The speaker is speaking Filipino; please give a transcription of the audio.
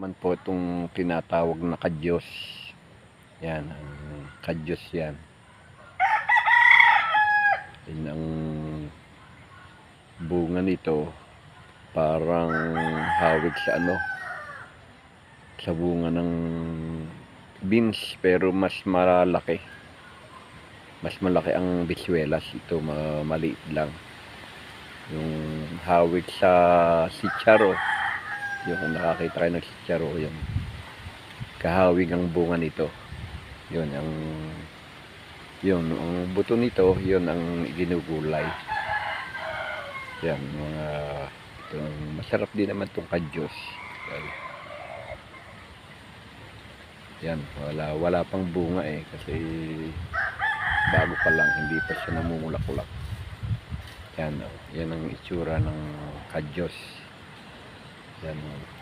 naman po itong tinatawag na kadyos. Yan, ang kadyos yan. Yan ang bunga nito. Parang hawig sa ano. Sa bunga ng beans pero mas malaki. Mas malaki ang biswelas. Ito ma- maliit lang. Yung hawig sa sicharo yung nakakita kayo ng chicharo yung kahawig ang bunga nito. Yun ang yun ang buto nito yun ang ginugulay. Yan mga ito, masarap din naman itong kadyos yan. yan wala wala pang bunga eh kasi bago pa lang hindi pa siya namumulak-ulak. Yan oh. yan ang itsura ng kadyos yan oh.